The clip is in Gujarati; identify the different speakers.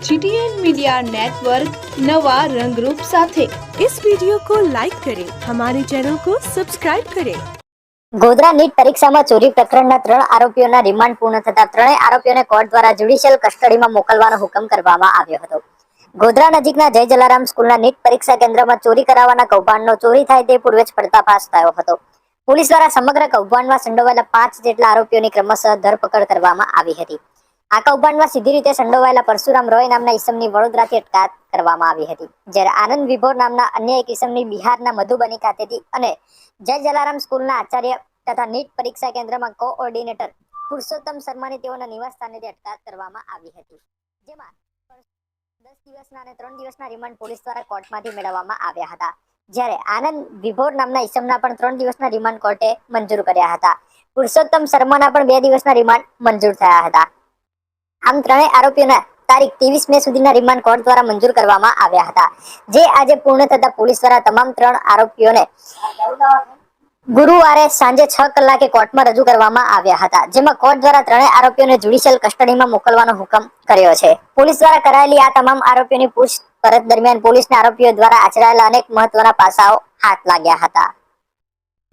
Speaker 1: जीटीएन मीडिया नेटवर्क नवा रंगरूप साथे
Speaker 2: इस वीडियो को लाइक करें हमारे चैनल को सब्सक्राइब करें
Speaker 3: ગોધરા નીટ પરીક્ષામાં ચોરી પ્રકરણના ત્રણ આરોપીઓના રિમાન્ડ પૂર્ણ થતા ત્રણેય આરોપીઓને કોર્ટ દ્વારા જ્યુડિશિયલ કસ્ટડીમાં મોકલવાનો હુકમ કરવામાં આવ્યો હતો ગોધરા નજીકના જય જલારામ સ્કૂલના નીટ પરીક્ષા કેન્દ્રમાં ચોરી કરાવવાના કૌભાંડનો ચોરી થાય તે પૂર્વે જ પર્દાફાશ થયો હતો પોલીસ દ્વારા સમગ્ર કૌભાંડમાં સંડોવાયેલા પાંચ જેટલા આરોપીઓની ક્રમશઃ ધરપકડ કરવામાં આવી હતી આ કૌભાંડમાં સીધી રીતે સંડોવાયેલા પરશુરામ રોય નામના ઈસમની વડોદરાથી અટકાયત કરવામાં આવી હતી. જ્યારે આનંદ વિભોર નામના અન્ય એક ઈસમની બિહારના મધુબની ખાતેથી અને જય જલારામ સ્કૂલના આચાર્ય તથા નીટ પરીક્ષા કેન્દ્રમાં કોઓર્ડિનેટર પુરુષોત્તમ શર્માની તેઓના નિવાસ સ્થાનેથી અટકાયત કરવામાં આવી હતી. જેમાં દસ દિવસના અને ત્રણ દિવસના રિમાન્ડ પોલીસ દ્વારા કોર્ટમાંથી મેળવવામાં આવ્યા હતા. જ્યારે આનંદ વિભોર નામના ઈસમના પણ ત્રણ દિવસના રિમાન્ડ કોર્ટે મંજૂર કર્યા હતા. પુરુષોત્તમ શર્માના પણ બે દિવસના રિમાન્ડ મંજૂર થયા હતા. આમ ત્રણેય આરોપીઓના તારીખ ત્રેવીસ મે સુધીના રિમાન્ડ કોર્ટ દ્વારા મંજૂર કરવામાં આવ્યા હતા. જે આજે પૂર્ણ થતા પોલીસ દ્વારા તમામ ત્રણ આરોપીઓને ગુરુવારે સાંજે છ કલાકે કોર્ટમાં રજૂ કરવામાં આવ્યા હતા, જેમાં કોર્ટ દ્વારા ત્રણેય આરોપીઓને જ્યુડિશિયલ કસ્ટડીમાં મોકલવાનો હુકમ કર્યો છે. પોલીસ દ્વારા કરાયેલી આ તમામ આરોપીઓની પૂછપરછ દરમિયાન પોલીસના આરોપીઓ દ્વારા આચરાયેલા અનેક મહત્વના પાસાઓ હાથ લાગ્યા હતા.